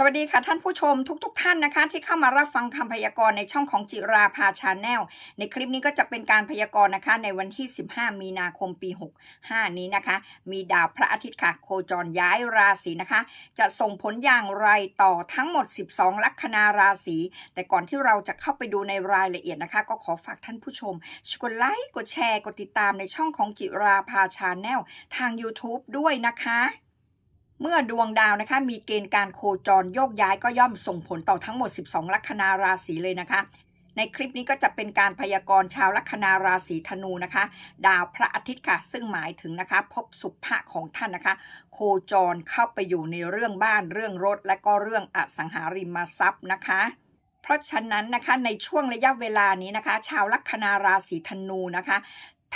สวัสดีค่ะท่านผู้ชมทุกๆทท่านนะคะที่เข้ามารับฟังคำพยากรณ์ในช่องของจิราภาชาแนลในคลิปนี้ก็จะเป็นการพยากรณ์นะคะในวันที่ 15 มีนาคมปี 65 นี้นะคะ มีดาวพระอาทิตย์ค่ะ โคจรย้ายราศีนะคะ จะส่งผลอย่างไรต่อทั้งหมด 12 ลัคนาราศีแต่ก่อนที่เราจะเข้าไปดูในรายละเอียดนะคะ ก็ขอฝากท่านผู้ชมกดไลค์กดแชร์กดติดตามในช่องของจิราภาชาแนลทาง YouTube ด้วยนะคะ เมื่อดวงดาวนะคะมีเกณฑ์การโคจรโยกย้ายก็ย่อมส่งผลต่อทั้งหมด 12 ลัคนาราศีเลยนะคะ ในคลิปนี้ก็จะเป็นการพยากรณ์ชาวลัคนาราศีธนูนะคะ ดาวพระอาทิตย์ค่ะ ซึ่งหมายถึงนะคะพบสุภะของท่านนะคะ โคจรเข้าไปอยู่ในเรื่องบ้านเรื่องรถ และก็เรื่องอสังหาริมทรัพย์นะคะเพราะฉะนั้นนะคะในช่วงระยะเวลานี้นะคะ ชาวลัคนาราศีธนูนะคะ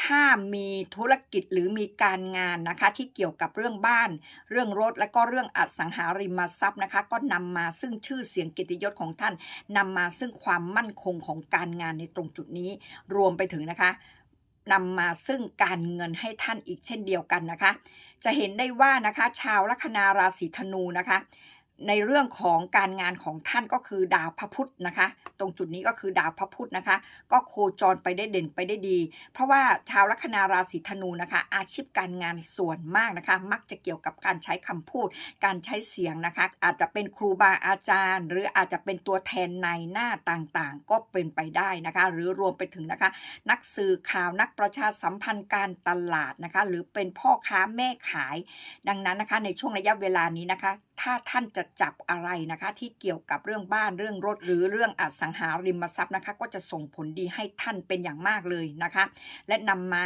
ถ้ามีธุรกิจหรือมีการงานนะคะ ที่เกี่ยวกับเรื่องบ้าน เรื่องรถและก็เรื่องอสังหาริมทรัพย์นะคะ ก็นำมาซึ่งชื่อเสียงกียรติยศของท่านนำมาซึ่งความมั่นคงของการงานในตรงจุดนี้ รวมไปถึงนะคะนำมาซึ่งการเงินให้ท่านอีกเช่นเดียวกันนะคะ จะเห็นได้ว่านะคะ ชาวลัคนาราศีธนูนะคะ ในเรื่องของการงานของท่านก็คือดาวพระพุธนะคะ ตรงจุดนี้ก็คือดาวพระพุธนะคะ ก็โคจรไปได้เด่นไปได้ดี เพราะว่าชาวลัคนาราศีธนูนะคะ อาชีพการงานส่วนมากนะคะ มักจะเกี่ยวกับการใช้คำพูด การใช้เสียงนะคะ อาจจะเป็นครูบาอาจารย์ หรืออาจจะเป็นตัวแทนในหน้าต่างๆ ก็เป็นไปได้นะคะ หรือรวมไปถึงนะคะ นักสื่อข่าวนักประชาสัมพันธ์การตลาดนะคะ หรือเป็นพ่อค้าแม่ขาย ดังนั้นนะคะ ในช่วงระยะเวลานี้นะคะถ้าท่านจะจับอะไรนะคะ ที่เกี่ยวกับเรื่องบ้านเรื่องรถหรือเรื่องอสังหาริมทรัพย์นะคะ ก็จะส่งผลดีให้ท่านเป็นอย่างมากเลยนะคะ และนำมา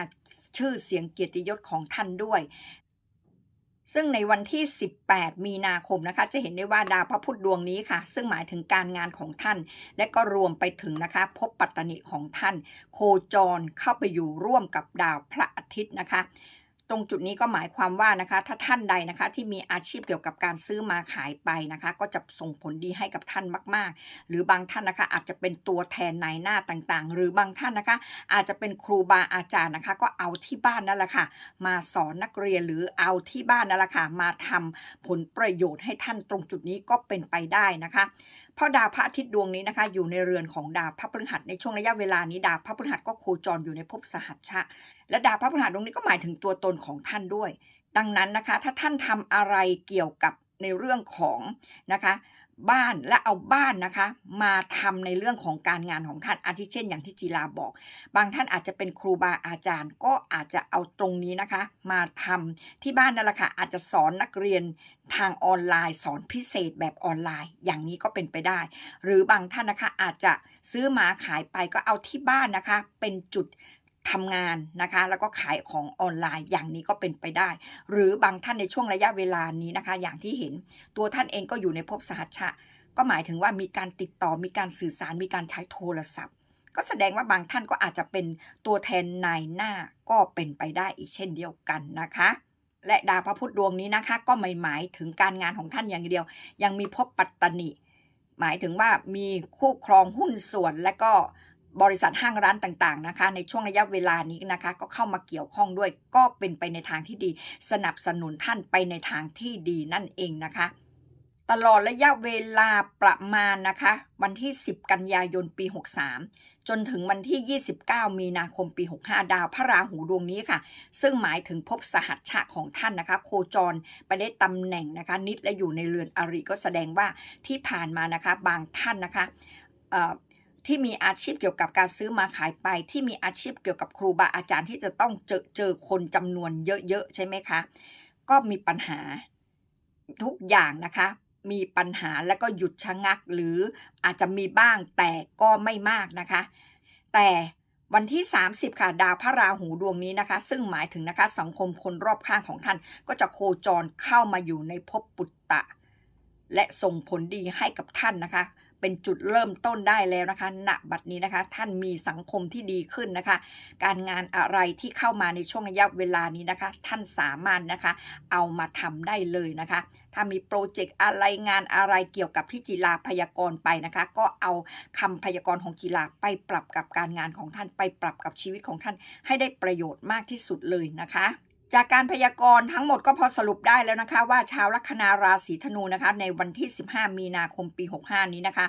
ชื่อเสียงเกียรติยศของท่านด้วยซึ่งในวันที่ 18 มีนาคมนะคะ จะเห็นได้ว่าดาวพระพุธดวงนี้ค่ะ ซึ่งหมายถึงการงานของท่าน และก็รวมไปถึงนะคะ พบปัตตนิของท่าน โคจรเข้าไปอยู่ร่วมกับดาวพระอาทิตย์นะคะ ตรงจุดนี้ก็หมายความว่านะคะ ถ้าท่านใดนะคะที่มีอาชีพเกี่ยวกับการซื้อมาขายไปนะคะ ก็จะส่งผลดีให้กับท่านมาก ๆ หรือบางท่านนะคะ อาจจะเป็นตัวแทนนายหน้าต่างๆ หรือบางท่านนะคะ อาจจะเป็นครูบาอาจารย์นะคะ ก็เอาที่บ้านนั่นแหละค่ะ มาสอนนักเรียนหรือเอาที่บ้านนั่นแหละค่ะมาทำผลประโยชน์ให้ท่านตรงจุดนี้ก็เป็นไปได้นะคะเพราะดาวพระอาทิตย์ดวงนี้นะคะ อยู่ในเรือนของดาวพระพฤหัสในช่วงระยะเวลานี้ดาวพระพฤหัสก็โคจรอยู่ในภพสหัชชะและดาวพระพฤหัสดวงนี้ก็หมายถึงตัวตนของท่านด้วย ดังนั้นนะคะ ถ้าท่านทำอะไรเกี่ยวกับในเรื่องของนะคะ บ้านและเอาบ้านนะคะ มาทำในเรื่องของการงานของท่านอาทิเช่น อย่างที่จีราบอก บางท่านอาจจะเป็นครูบาอาจารย์ ก็อาจจะเอาตรงนี้นะคะ มาทำที่บ้านนั่นแหละค่ะอาจจะสอนนักเรียนทางออนไลน์ สอนพิเศษแบบออนไลน์ อย่างนี้ก็เป็นไปได้ หรือบางท่านนะคะอาจจะซื้อมาขายไปก็เอาที่บ้านนะคะ เป็นจุด ทำงานนะคะ แล้วก็ขายของออนไลน์อย่างนี้ก็เป็นไปได้ หรือบางท่านในช่วงระยะเวลานี้นะคะ อย่างที่เห็นตัวท่านเองก็อยู่ในภพสหัชชะ ก็หมายถึงว่ามีการติดต่อมีการสื่อสารมีการใช้โทรศัพท์ ก็แสดงว่าบางท่านก็อาจจะเป็นตัวแทนนายหน้าก็เป็นไปได้อีกเช่นเดียวกันนะคะและดาวพระพุธดวงนี้นะคะ ก็ไม่หมายถึงการงานของท่านอย่างเดียว ยังมีภพปัตตนิหมายถึงว่ามีคู่ครองหุ้นส่วนและก็ บริษัทห้างร้านต่างๆนะคะ ในช่วงระยะเวลานี้นะคะ ก็เข้ามาเกี่ยวข้องด้วยก็เป็นไปในทางที่ดี สนับสนุนท่านไปในทางที่ดีนั่นเองนะคะ ตลอดระยะเวลาประมาณนะคะ วันที่ 10 กันยายนปี 63 จนถึงวันที่ 29 มีนาคมปี 65 ดาวพระราหูดวงนี้ค่ะ ซึ่งหมายถึงภพสหัชชะของท่านนะคะ โคจรไปได้ตำแหน่งนะคะ นิดและอยู่ในเรือนอริก็แสดงว่าที่ผ่านมานะคะ บางท่านนะคะ ที่มีอาชีพเกี่ยวกับการซื้อมาขายไป ที่มีอาชีพเกี่ยวกับครูบาอาจารย์ที่จะต้องเจอเจอคนจำนวนเยอะๆใช่ไหมคะ ก็มีปัญหาทุกอย่างนะคะ มีปัญหาแล้วก็หยุดชะงักหรืออาจจะมีบ้างแต่ก็ไม่มากนะคะ แต่วันที่ 30 ค่ะ ดาวพระราหูดวงนี้นะคะ ซึ่งหมายถึงนะคะสังคมคนรอบข้างของท่านก็จะโคจรเข้ามาอยู่ในภพปุตตะ และส่งผลดีให้กับท่านนะคะ เป็นจุดเริ่มต้นได้แล้วนะคะ ณ บัดนี้นะคะ ท่านมีสังคมที่ดีขึ้นนะคะ การงานอะไรที่เข้ามาในช่วงระยะเวลานี้นะคะ ท่านสามารถนะคะ เอามาทำได้เลยนะคะ ถ้ามีโปรเจกต์อะไรงานอะไรเกี่ยวกับที่จีราพยากรณ์ไปนะคะ ก็เอาคำพยากรณ์ของจีราไปปรับกับการงานของท่านไปปรับกับชีวิตของท่านให้ได้ประโยชน์มากที่สุดเลยนะคะ จากการพยากรณ์ทั้งหมดก็พอสรุปได้แล้วนะคะ ว่าชาวลัคนาราศีธนูนะคะ ในวันที่ 15 มีนาคมปี 65 นี้นะคะ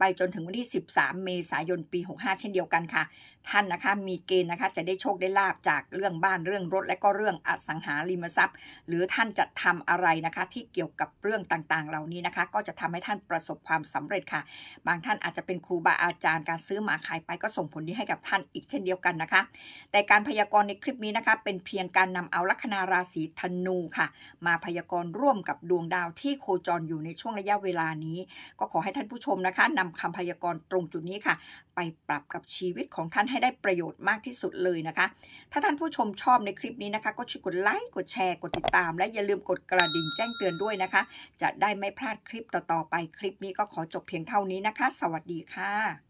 ไปจนถึงวันที่ 13 เมษายนปี 65 เช่นเดียวกันค่ะ ท่านนะคะมีเกณฑ์นะคะจะได้โชคได้ลาบจากเรื่องบ้านเรื่องรถ และก็เรื่องอสังหาริมทรัพย์ หรือท่านจะทำอะไรนะคะที่เกี่ยวกับเรื่องต่างๆ เหล่านี้นะคะ ก็จะทำให้ท่านประสบความสำเร็จค่ะ บางท่านอาจจะเป็นครูบาอาจารย์การซื้อหมาขายไปก็ส่งผลดีให้กับท่านอีกเช่นเดียวกันนะคะ แต่การพยากรณ์ในคลิปนี้นะคะเป็นเพียงการนำเอาลัคนาราศีธนูค่ะ มาพยากรณ์ร่วมกับดวงดาวที่โคจรอยู่ในช่วงระยะเวลานี้ ก็ขอให้ท่านผู้ชมนะคะนำคำพยากรณ์ตรงจุดนี้ค่ะ ไปปรับกับชีวิตของท่านให้ได้ประโยชน์มากที่สุดเลยนะคะ ถ้าท่านผู้ชมชอบในคลิปนี้นะคะ ก็ช่วยกดไลค์กดแชร์กดติดตาม และอย่าลืมกดกระดิ่งแจ้งเตือนด้วยนะคะ จะได้ไม่พลาดคลิปต่อๆไปคลิปนี้ก็ขอจบเพียงเท่านี้นะคะ สวัสดีค่ะ